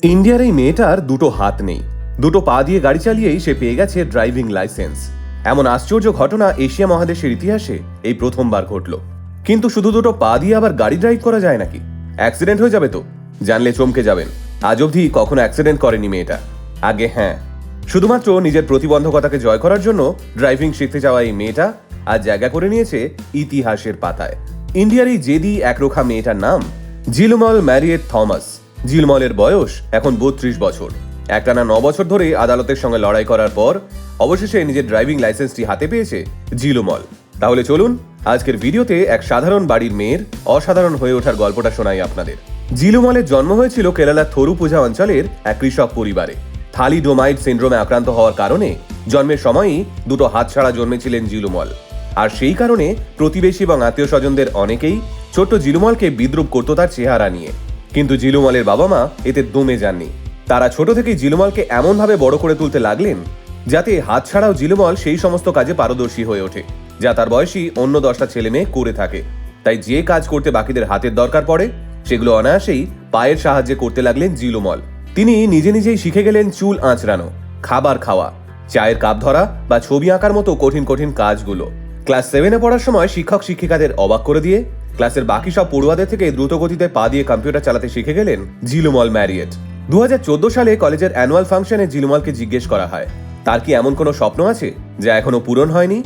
ইন্ডিয়ার এই মেয়েটার দুটো হাত নেই। দুটো পা দিয়ে গাড়ি চালিয়েই সে পেয়ে গেছে ড্রাইভিং লাইসেন্স। এমন আশ্চর্য ঘটনা এশিয়া মহাদেশের ইতিহাসে এই প্রথমবার ঘটল। কিন্তু শুধু দুটো পা দিয়ে আবার গাড়ি ড্রাইভ করা যায় নাকি? অ্যাক্সিডেন্ট হয়ে যাবে তো? জানলে চমকে যাবেন। আজ অবধি কখনো অ্যাক্সিডেন্ট করেনি মেয়েটা। আগে হ্যাঁ। শুধুমাত্র নিজের প্রতিবন্ধকতাকে জয় করার জন্য ড্রাইভিং শিখতে যাওয়া এই মেয়েটা আজ জায়গা করে নিয়েছে ইতিহাসের পাতায়। ইন্ডিয়ার এই জেদি একরোখা মেয়েটার নাম জিলুমল ম্যারিয়েট থমাস। জিলমলের বয়স এখন বত্রিশ বছর। একটানা ন বছর ধরে আদালতের সঙ্গে লড়াই করার পর অবশেষে নিজের ড্রাইভিং লাইসেন্সটি হাতে পেয়েছে জিলুমল তাহলে চলুন আজকের ভিডিওতে এক সাধারণ বাড়ির মেয়ের অসাধারণ হয়ে ওঠার গল্পটা শোনাই আপনাদের। জিলুমলের জন্ম হয়েছিল কেরালার থরুপূজা অঞ্চলের এক কৃষক পরিবারে। থালি থালিডোমাইড সিন্ড্রোমে আক্রান্ত হওয়ার কারণে জন্মের সময়ই দুটো হাতছাড়া জন্মেছিলেন জিলুমল আর সেই কারণে প্রতিবেশী এবং আত্মীয় স্বজনদের অনেকেই ছোট্ট জিলুমলকে বিদ্রুপ করত তার চেহারা নিয়ে। কিন্তু জিলুমলের বাবা মা এতে দমে যাননি। তারা ছোট থেকেই জিলুমলকে এমনভাবে বড় করে তুলতে লাগলেন, যাতে হাত ছাড়াও জিলুমল সেই সমস্ত কাজে পারদর্শী হয়ে ওঠে, যা তার বয়সী অন্য দশটা ছেলে মেয়ে করে থাকে। তাই যে কাজ করতে বাকিদের হাতের দরকার পড়ে, সেগুলো অনায়াসেই পায়ের সাহায্যে করতে লাগলেন জিলুমল। তিনি নিজে নিজেই শিখে গেলেন চুল আঁচড়ানো, খাবার খাওয়া, চায়ের কাপ ধরা বা ছবি আঁকার মতো কঠিন কঠিন কাজগুলো। ক্লাস সেভেনে পড়ার সময় শিক্ষক শিক্ষিকাদের অবাক করে দিয়ে ক্লাসের বাকি সব পড়ুয়াদের থেকে দ্রুত গতিতে পা দিয়ে কম্পিউটার চালাতে শিখে গেলেন জিলুমল ম্যারিয়েট। দু হাজার চোদ্দ সালে কলেজের অ্যানুয়াল ফাংশনে জিলুমলকে জিজ্ঞেস করা হয়, তার কি এমন কোনো স্বপ্ন আছে যা এখনও পূরণ হয়নি?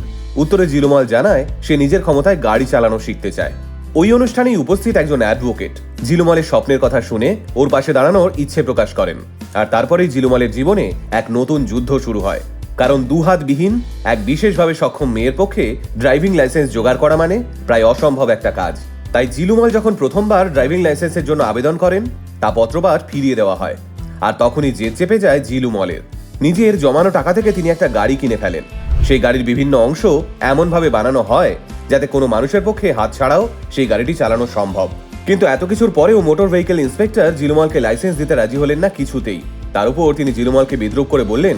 উত্তরে জিলুমল জানায়, সে নিজের ক্ষমতায় গাড়ি চালানো শিখতে চায়। ওই অনুষ্ঠানেই উপস্থিত একজন অ্যাডভোকেট। জিলুমলের স্বপ্নের কথা শুনে ওর পাশে দাঁড়ানোর ইচ্ছে প্রকাশ করেন। আর তারপরেই জিলুমলের জীবনে এক নতুন যুদ্ধ শুরু হয়। কারণ দুহাতবিহীন এক বিশেষভাবে সক্ষম মেয়ের পক্ষে ড্রাইভিং লাইসেন্স জোগাড় করা মানে প্রায় অসম্ভব একটা কাজ। তাই জিলুমল যখন প্রথমবার ড্রাইভিং লাইসেন্সের জন্য আবেদন করেন, তা পত্রবার ফিরিয়ে দেওয়া হয়। আর তখনই জেদ চেপে যায় জিলুমলের নিজের জমানো টাকা থেকে তিনি একটা গাড়ি কিনে ফেলেন। সেই গাড়ির বিভিন্ন অংশ এমনভাবে বানানো হয় যাতে কোনো মানুষের পক্ষে হাত ছাড়াও সেই গাড়িটি চালানো সম্ভব। কিন্তু এত কিছুর পরেও মোটর ভেহিকেল ইন্সপেক্টর জিলুমলকে লাইসেন্স দিতে রাজি হলেন না কিছুতেই। তার উপর তিনি জিলুমলকে বিদ্রুপ করে বললেন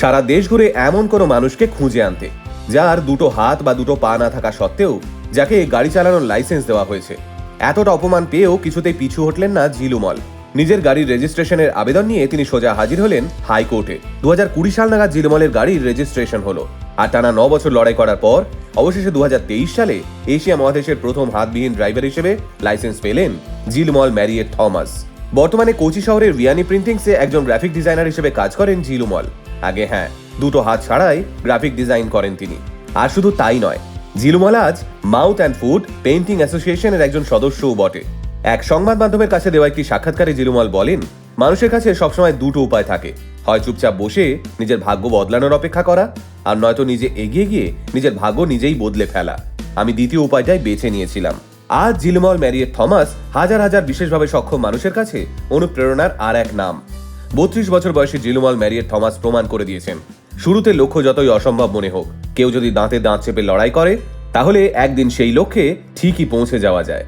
সারা দেশ ঘুরে এমন কোনো মানুষকে খুঁজে আনতে, যার দুটো হাত বা দুটো পা না থাকা সত্ত্বেও যাকে গাড়ি চালানোর লাইসেন্স দেওয়া হয়েছে। এতটা অপমান পেয়েও কিছুতেই পিছু হটলেন না জিলুমল নিজের গাড়ির রেজিস্ট্রেশনের আবেদন নিয়ে তিনি সোজা হাজির হলেন হাইকোর্টে। দু কুড়ি সাল নাগাদ জিলুমলের গাড়ির রেজিস্ট্রেশন হলো। আর টানা ন বছর লড়াই করার পর, অবশেষে দু হাজার তেইশ সালে এশিয়া মহাদেশের প্রথম হাতবিহীন ড্রাইভার হিসেবে লাইসেন্স পেলেন জিলমল ম্যারিয়েট থমাস। বর্তমানে কোচি শহরের রিয়ানি প্রিন্টিংসে একজন গ্রাফিক ডিজাইনার হিসেবে কাজ করেন জিলুমল আগে হ্যাঁ দুটো হাত ছাড়াই গ্রাফিক ডিজাইন করেন তিনি। আর শুধু তাই নয় জিলুমল আজ মাউথ অ্যান্ড ফুড পেইন্টিং অ্যাসোসিয়েশনের একজন সদস্যও বটে। এক সংবাদ মাধ্যমের কাছে দেওয়া একটি সাক্ষাৎকারে জিলুমল বলেন, মানুষের কাছে সবসময় দুটো উপায় থাকে, হয় চুপচাপ বসে নিজের ভাগ্য বদলানোর অপেক্ষা করা, আর নয়তো নিজে এগিয়ে গিয়ে নিজের ভাগ্য নিজেই বদলে ফেলা। আমি দ্বিতীয় উপায়টাই বেছে নিয়েছিলাম। আজ জিলমল ম্যারিয়েট থমাস হাজার হাজার বিশেষভাবে সক্ষম মানুষের কাছে অনুপ্রেরণার আর এক নাম। বত্রিশ বছর বয়সী জিলুমাল ম্যারিয়েট থমাস প্রমাণ করে দিয়েছেন। শুরুতে লক্ষ্য যতই অসম্ভব মনে হোক, কেউ যদি দাঁতে দাঁত চেপে লড়াই করে, তাহলে একদিন সেই লক্ষ্যে ঠিকই পৌঁছে যাওয়া যায়।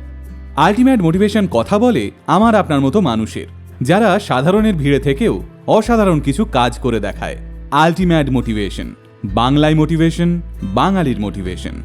আলটিমেট মোটিভেশন কথা বলে আমার আপনার মতো মানুষের, যারা সাধারণের ভিড়ে থেকেও অসাধারণ কিছু কাজ করে দেখায়। আলটিমেট মোটিভেশন, বাংলায় মোটিভেশন, বাঙালির মোটিভেশন।